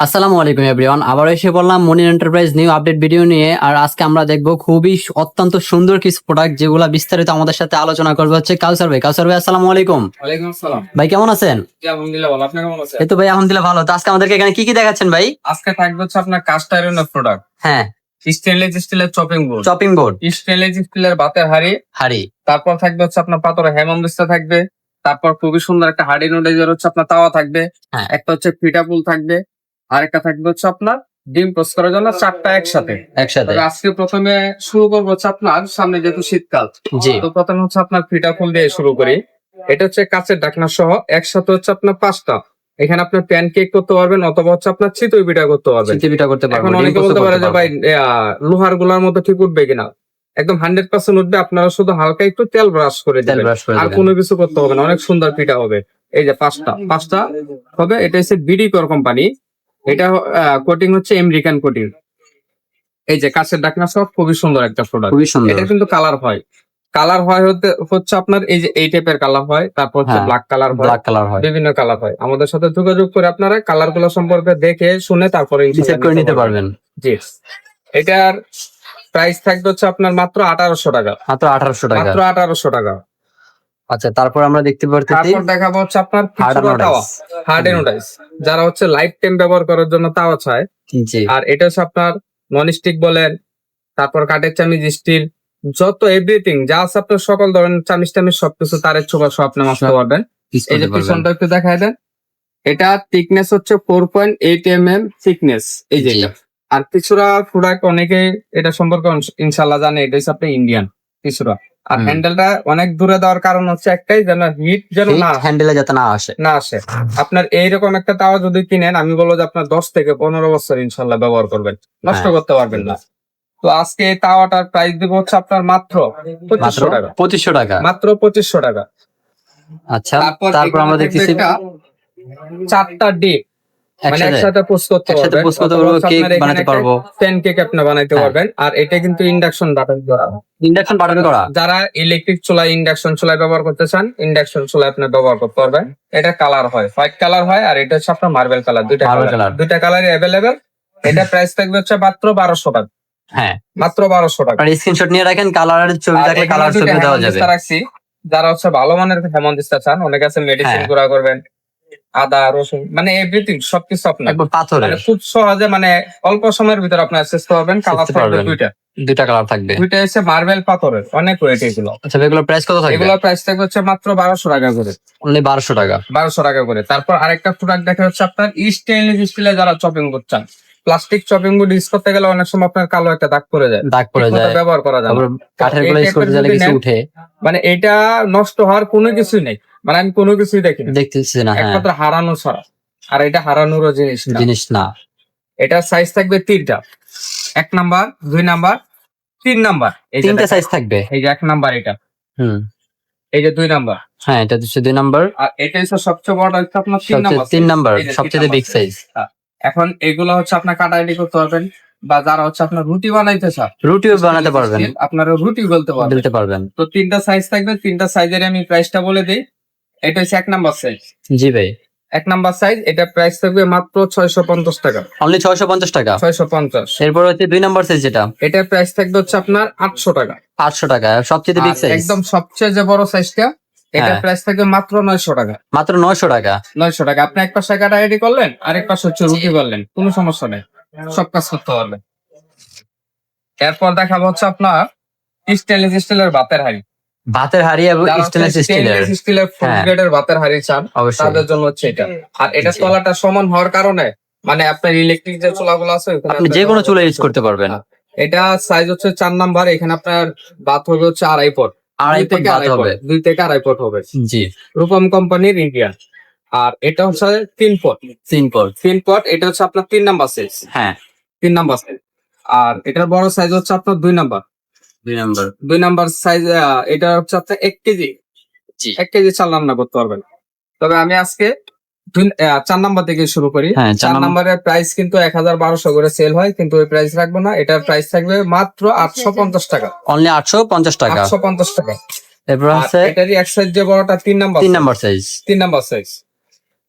আসসালামু আলাইকুম এভরিওয়ান আবার এসে বললাম Moni enterprise new update video নিয়ে আর আজকে আমরা দেখব খুবই অত্যন্ত সুন্দর কিছু প্রোডাক্ট যেগুলো বিস্তারিত আমাদের সাথে আলোচনা করবে হচ্ছে কাউসার ভাই। কাউসার ভাই আসসালামু আলাইকুম। ওয়ালাইকুম আসসালাম। ভাই কেমন আছেন? আলহামদুলিল্লাহ ভালো। আপনি কেমন আছেন? এই তো ভাই আলহামদুলিল্লাহ ভালো। তো আজকে আমাদেরকে এখানে কি কি দেখাচ্ছেন ভাই? আজকে থাকবে হচ্ছে আপনার কাস্ট আয়রনের প্রোডাক্ট হ্যাঁ। স্টেনলেস স্টিলের chopping board chopping board stainless স্টিলের বাতের হাড়ি। হাড়ি। তারপর থাকবে হচ্ছে আপনার পাথরের হেমন্দিস্তা থাকবে। তারপর খুবই সুন্দর একটা হাড়ি নুডেজের হচ্ছে আপনার তাওয়া থাকবে। হ্যাঁ। একটা হচ্ছে পিঠা পুল থাকবে। আর একটা থাকবে হচ্ছে আপনার ডিম পোস্ট করার জন্য চারটা একসাথে। একসাথে। আজকে প্রথমে শুরু করব হচ্ছে আপনার সামনে যেহেতু শীতকাল তো প্রথমে হচ্ছে আপনার পিঠা ফুল দিয়ে শুরু করি। এটা হচ্ছে কাঁচের ডাকনা সহ একসাথে হচ্ছে আপনার পাঁচটা। এখানে আপনার প্যান কেক করতে পারবেন অথবা হচ্ছে আপনার চিতই পিঠা করতে পারবেন। চিন্তা পিঠা করতে পারব এখন অনেকে বলতে পারে যে ভাই লোহারগুলার মতো ঠিক উঠবে কিনা। একদম হান্ড্রেড পার্সেন্ট উঠবে আপনারা শুধু হালকা একটু তেল ব্রাশ করে দেবেন। আর কোনো কিছু করতে হবে না অনেক সুন্দর পিঠা হবে। এই যে পাঁচটা পাঁচটা হবে এটা হচ্ছে বিডি কর কোম্পানি এটা কোটিং হচ্ছে আমেরিকান কোটিং এই যে কাছের ডাকনা সব খুবই সুন্দর একটা প্রোডাক্ট খুবই সুন্দর। এটা কিন্তু কালার হয়। কালার হয় হতে হচ্ছে আপনার এই যে এই টাইপের কালার হয় তারপর হচ্ছে ব্ল্যাক কালার হয়। ব্ল্যাক কালার হয়। বিভিন্ন কালার হয়। আমাদের সাথে যোগাযোগ করে আপনারা কালারগুলো সম্পর্কে দেখে শুনে তারপরে ডিসাইড করে নিতে পারবেন। জি এটার প্রাইস থাকবে হচ্ছে আপনার মাত্র আঠারোশো টাকা। মাত্র আঠারোশো টাকা। মাত্র আঠারোশো টাকা। আচ্ছা তারপর আমরা দেখতে পারতেছি তারপর দেখাবো হচ্ছে আপনার হার্ড এনোডাইস যারা হচ্ছে লাইফ টাইম ব্যবহার করার জন্য তাওয়া চায়। জি। আর এটা হচ্ছে আপনার নন স্টিক বলেন তারপর কাঠের চামিজ স্টিল যত এভরিথিং যা আছে আপনার সকল ধরনের চামিজ টামিজ সবকিছু তারের ছোপা সব আপনি মাছতে পারবেন এই যে পিছনটা একটু দেখায় দেন। এটা থিকনেস হচ্ছে four point eight M M thickness এই যে আর কিছুরা প্রোডাক্ট অনেকে এটা সম্পর্কে ইনশ- ইনশাল্লাহ জানে এটা হচ্ছে আপনার ইন্ডিয়ান কিছুরা আর হ্যান্ডেলটা অনেক দূরে দেওয়ার কারণ হচ্ছে একটাই যেন হিট যেন না হ্যান্ডেলে যাতে না আসে। না আসে। আপনার এইরকম একটা তাওয়া যদি কিনেন আমি বলব যে আপনার দশ থেকে পনেরো বছর ইনশাল্লাহ ব্যবহার করবেন। নষ্ট হ্যাঁ। করতে পারবেন না। তো আজকে এই তাওয়াটার প্রাইস দিব হচ্ছে আপনার মাত্র পঁচিশশো টাকা। পঁচিশশো টাকা? মাত্র পঁচিশশো টাকা। আচ্ছা তারপর আমরা দেখতেছি চারটা ডিপ একসাথে একসাথে পোস্ট করতে পারবেন পোস্ট করতে পারব কেক বানাতে পারব। প্যান কেক আপনি বানাইতে হ্যাঁ। পারবেন আর এটা কিন্তু ইন্ডাকশন বাটন করা ইন্ডাকশন বাটন করা। যারা ইলেকট্রিক চুলায় ইন্ডাকশন চুলায় ব্যবহার করতে চান ইন্ডাকশন চুলায় আপনি ব্যবহার করতে পারবেন। এটা কালার হয় হোয়াইট কালার হয় আর এটা হচ্ছে আপনার মার্বেল কালার দুইটা কালার দুইটা অ্যাভেলেবেল এটা প্রাইস থাকবে হচ্ছে মাত্র বারোশো টাকা। হ্যাঁ। মাত্র বারোশো টাকা। স্ক্রিনশট নিয়ে রাখেন কালারের ছবি থাকলে কালার ছবি দেওয়া যাবে। রাখছি যারা হচ্ছে ভালো মানের হেমন্দিস্তা চান অনেকে আছে মেডিসিন হ্যাঁ। গুঁড়া করবেন। আদা রসুন মানে এভরিথিং সবকিছু আপনার। মানে খুব সহজে মানে অল্প সময়ের ভিতরে আপনার শেষ পাবেন কালার থাকবে দুইটা। দুইটা কালার থাকবে। দুইটা এসে মার্বেল পাথরের অনেক ওয়েট এগুলো। আচ্ছা এগুলো প্রাইস কত থাকবে? এগুলোর প্রাইস থাকবে হচ্ছে মাত্র বারোশো টাকা করে। অনলি বারোশো টাকা। বারোশো টাকা করে। তারপর আরেকটা প্রোডাক্ট দেখা হচ্ছে আপনার স্টেনলেস স্টিলে যারা চপিং করছেন। প্লাস্টিক চপিং বোর্ড ইউজ করতে গেলে অনেক সময় আপনার কালো একটা দাগ পড়ে যায়। দাগ পড়ে যায়। ব্যবহার করা যায় কাঠেরগুলো ইউজ করতে গেলে কিছু উঠে। মানে এটা নষ্ট হওয়ার কোনো কিছুই নেই। মানে আমি কোনো কিছুই দেখি দেখতেছি না হ্যাঁ। একমাত্র হারানো ছাড়া। আর এটা হারানোর জিনিস না। জিনিস না। এটা সাইজ থাকবে তিনটা। এক নাম্বার দুই নাম্বার তিন নাম্বার। এই তিনটা সাইজ থাকবে? এই যে এক নাম্বার এটা। হুম। এই যে দুই নাম্বার। হ্যাঁ এটা হচ্ছে দুই নাম্বার। আর এটা হচ্ছে সবচেয়ে বড় হচ্ছে আপনার তিন নাম্বার তিন নাম্বার সবচেয়ে বিগ সাইজ এখন এগুলো হচ্ছে আপনার কাটাকাটি করতে পারবেন বা যারা হচ্ছে আপনার রুটি বানাইতে চান। রুটিও বানাতে পারবেন। আপনারা রুটি বলতে পারবেন। তো তিনটা সাইজ থাকবে তিনটা সাইজের আমি প্রাইসটা বলে দিই। এটা হচ্ছে এক নাম্বার সাইজ জি ভাই। এক নাম্বার সাইজ এটা প্রাইস থাকবে মাত্র ছয়শো পঞ্চাশ টাকা। অনলি ছয়শো পঞ্চাশ টাকা? ছয়শো পঞ্চাশ। এরপর হচ্ছে দুই নাম্বার সাইজ যেটা? এটার প্রাইস থাকবে হচ্ছে আপনার আটশো টাকা। আটশো টাকা সবচেয়ে বিগ আর সাইজ একদম সবচেয়ে যে বড় সাইজটা এটার। প্রাইস থাকবে মাত্র নয়শো টাকা। মাত্র নয়শো টাকা? নয়শো টাকা। আপনি এক পাশে কাটাকাটি করলেন আরেক পাশে হচ্ছে রুটি করলেন কোনো সমস্যা নেই। সব কাজ করতে পারবেন এরপর দেখাবো হচ্ছে আপনার স্টেনলেস স্টিলের বাতের হাড়ি। ভাতের হাড়ি এবং স্টেনলেস স্টিলের স্টিলের হ্যাঁ। গ্রেডের বাতের হাড়ি চান তাদের জন্য হচ্ছে এটা। আর এটা। তলাটা সমান হওয়ার কারণে মানে আপনার ইলেকট্রিক যে চুলাগুলো আছে আপনি যে কোনো চুলা ইউজ করতে পারবেন। এটা সাইজ হচ্ছে চার নাম্বার এখানে আপনার বাত হবে হচ্ছে আড়াই ফুট। আড়াই থেকে আড়াই হবে। দুই থেকে আড়াই ফুট হবে। জি। রূপম কোম্পানির ইন্ডিয়ান আর এটা হচ্ছে তিন ফুট। সিম্পল তিন ফুট এটা হচ্ছে আপনার তিন নাম্বার সাইজ হ্যাঁ। তিন নাম্বার সাইজ আর এটার বড় সাইজ হচ্ছে আপনার দুই নাম্বার। দুই নাম্বার। দুই নাম্বার সাইজ এটা হচ্ছে আপনার এক কেজি। এক কেজি চাল রান্না করতে পারবেন। তবে আমি আজকে চার নাম্বার থেকে শুরু করি। হ্যাঁ চার নাম্বারের প্রাইস কিন্তু এক হাজার বারোশো করে সেল হয় কিন্তু ওই প্রাইস রাখব না। এটার প্রাইস থাকবে মাত্র আটশো পঞ্চাশ টাকা। অনলি আটশো পঞ্চাশ টাকা। আটশো পঞ্চাশ টাকা। এরপর হচ্ছে এটারই এক সাইজ যে বড়টা তিন নাম্বার তিন নাম্বার সাইজ তিন নাম্বার সাইজ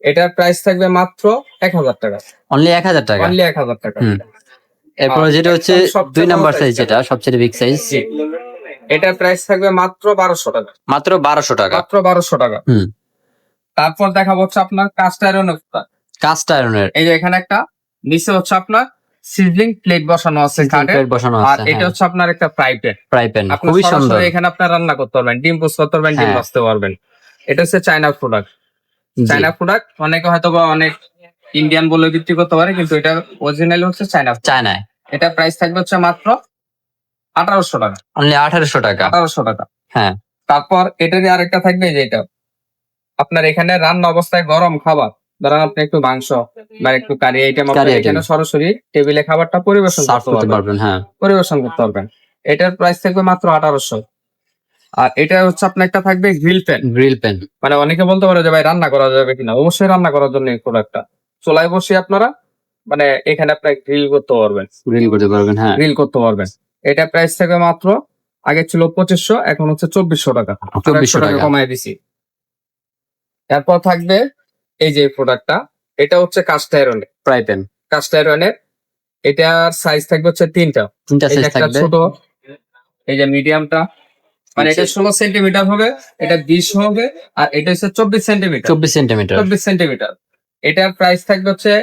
এটার প্রাইস থাকবে মাত্র এক হাজার টাকা। অনলি এক হাজার টাকা। অনলি এক হাজার টাকা। এরপরে যেটা হচ্ছে দুই নাম্বার সাইজ যেটা সবচেয়ে বিগ সাইজ এটা প্রাইস থাকবে মাত্র বারোশো টাকা। মাত্র বারোশো টাকা। মাত্র বারোশো টাকা। হুম। তারপর দেখা হচ্ছে আপনার কাস্ট আয়রনের কাস্ট আয়রনের এই যে এখানে একটা নিচে হচ্ছে আপনার সিজলিং প্লেট বসানো আছে প্লেট বসানো আছে আর এটা হচ্ছে আপনার একটা ফ্রাই প্যান ফ্রাই প্যান খুবই সুন্দর। এখানে আপনার রান্না করতে পারবেন। ডিম পোস্ট করতে পারবেন ডিম হ্যাঁ। ভাজতে পারবেন। এটা হচ্ছে চায়না প্রোডাক্ট চায়না প্রোডাক্ট অনেকে হয়তো বা অনেক ইন্ডিয়ান বলে বিক্রি করতে পারে কিন্তু এটা অরিজিনাল হচ্ছে চায়না চায়নায় এটা প্রাইস থাকবে হচ্ছে মাত্র আঠারোশো টাকা। অনলি আঠারোশো টাকা। আঠারোশো টাকা। হ্যাঁ। তারপর এটারই আরেকটা থাকবে যে এটা আপনার এখানে রান্না অবস্থায় গরম খাবার ধরেন আপনি একটু মাংস বা একটু কারি আইটেম item। এখানে সরাসরি টেবিলে খাবারটা পরিবেশন করতে পারবেন। পারবেন হ্যাঁ। পরিবেশন করতে পারবেন। এটার প্রাইস থাকবে মাত্র আঠারোশো। আর এটা হচ্ছে আপনার একটা থাকবে গ্রিল প্যান গ্রিল প্যান মানে অনেকে বলতে পারে যে ভাই রান্না করা যাবে কিনা? অবশ্যই রান্না করার জন্য এই প্রোডাক্টটা চুলায় বসে আপনারা মানে এখানে আপনার গ্রিল করতে পারবেন। গ্রিল করতে পারবেন হ্যাঁ। গ্রিল করতে পারবেন। এটা প্রাইস থাকবে মাত্র আগে ছিল পঁচিশশো এখন হচ্ছে চব্বিশশো টাকা। চব্বিশশো টাকা। কমায় দিছি। এরপর থাকবে এই যে প্রোডাক্টটা এটা হচ্ছে কাস্ট আয়রনের ফ্রাই প্যান কাস্ট আয়রনের এটার সাইজ থাকবে হচ্ছে তিনটা। তিনটা সাইজ থাকবে। ছোট এই যে মিডিয়ামটা মানে এটা ষোলো সেন্টিমিটার হবে এটা বিশ হবে আর এটা হচ্ছে চব্বিশ সেন্টিমিটার চব্বিশ সেন্টিমিটার চব্বিশ সেন্টিমিটার এটার প্রাইস থাকবে হচ্ছে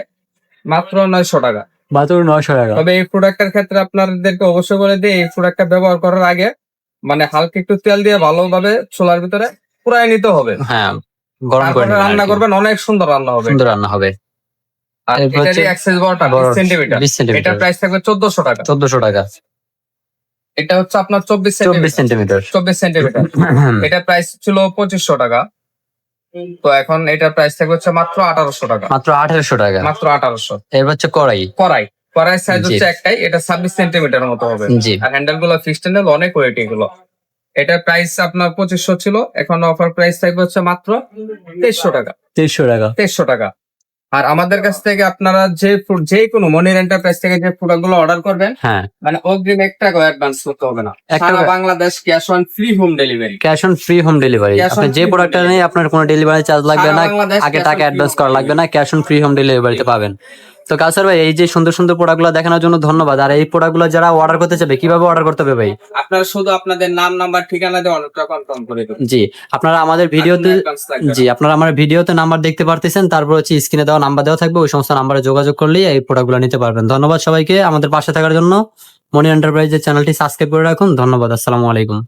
মাত্র নয়শো টাকা। মাত্র নয়শো টাকা। তবে এই প্রোডাক্টের ক্ষেত্রে আপনাদেরকে অবশ্যই বলে দিই এই প্রোডাক্টটা ব্যবহার করার আগে মানে হালকা একটু তেল দিয়ে ভালোভাবে চুলার ভিতরে পুরাই নিতে হবে। হ্যাঁ গরম করে রান্না করবেন অনেক সুন্দর রান্না হবে। সুন্দর রান্না হবে। আর এটারই বড়টা সেন্টিমিটার বিশ প্রাইস থাকবে চোদ্দশো টাকা। চোদ্দশো টাকা। এটা হচ্ছে আপনার চব্বিশ চব্বিশ সেন্টিমিটার সেন্টিমিটার চব্বিশ সেন্টিমিটার এটা প্রাইস ছিল পঁচিশশো টাকা। তো এখন এটার প্রাইস থাকবে হচ্ছে মাত্র আঠারোশো টাকা। মাত্র আঠারোশো টাকা। মাত্র আঠারোশো। এরপর হচ্ছে কড়াই। কড়াই। কড়াই সাইজ হচ্ছে একটাই এটা ছাব্বিশ সেন্টিমিটার মতো হবে। আর হ্যান্ডেলগুলো ফিক্সড হ্যান্ডেল অনেক ওয়েট এগুলো। এটার প্রাইস আপনার পঁচিশশো ছিল এখন অফার প্রাইস থাকবে হচ্ছে মাত্র তেইশশো টাকা। তেইশশো টাকা। তেইশশো টাকা। আর আমাদের কাছ থেকে আপনারা যে যে কোনো মনির এন্টারপ্রাইজ থেকে যে প্রোডাক্টগুলো অর্ডার করবেন হ্যাঁ। মানে অগ্রিম এক টাকা অ্যাডভান্স করতে হবে না। সারা Bangladesh cash on free home delivery cash on free home delivery আপনি যে প্রোডাক্টটা নেই আপনার কোনো ডেলিভারি চার্জ লাগবে না আগে টাকা অ্যাডভান্স করা লাগবে না ক্যাশ অন ফ্রি হোম ডেলিভারিতে পাবেন। তো কাউসার ভাই এই যে সুন্দর সুন্দর প্রোডাক্টগুলো দেখানোর জন্য ধন্যবাদ। আর এই প্রোডাক্টগুলো যারা অর্ডার করতে চাবে কীভাবে অর্ডার করতে হবে ভাই? আপনারা শুধু আপনাদের নাম নাম্বার ঠিকানা দিয়ে অনেকটা কনফার্ম করে দেবেন। জি আপনারা আমাদের ভিডিওতে। জি আপনারা আমার ভিডিওতে নাম্বার দেখতে পারতেছেন তারপর হচ্ছে স্ক্রিনে দেওয়া নাম্বার দেওয়া থাকবে ওই সমস্ত নাম্বারে যোগাযোগ করলেই এই প্রোডাক্টগুলো নিতে পারবেন। ধন্যবাদ সবাইকে আমাদের পাশে থাকার জন্য। মনি এন্টারপ্রাইজের চ্যানেলটি সাবস্ক্রাইব করে রাখুন। ধন্যবাদ আসসালামু আলাইকুম।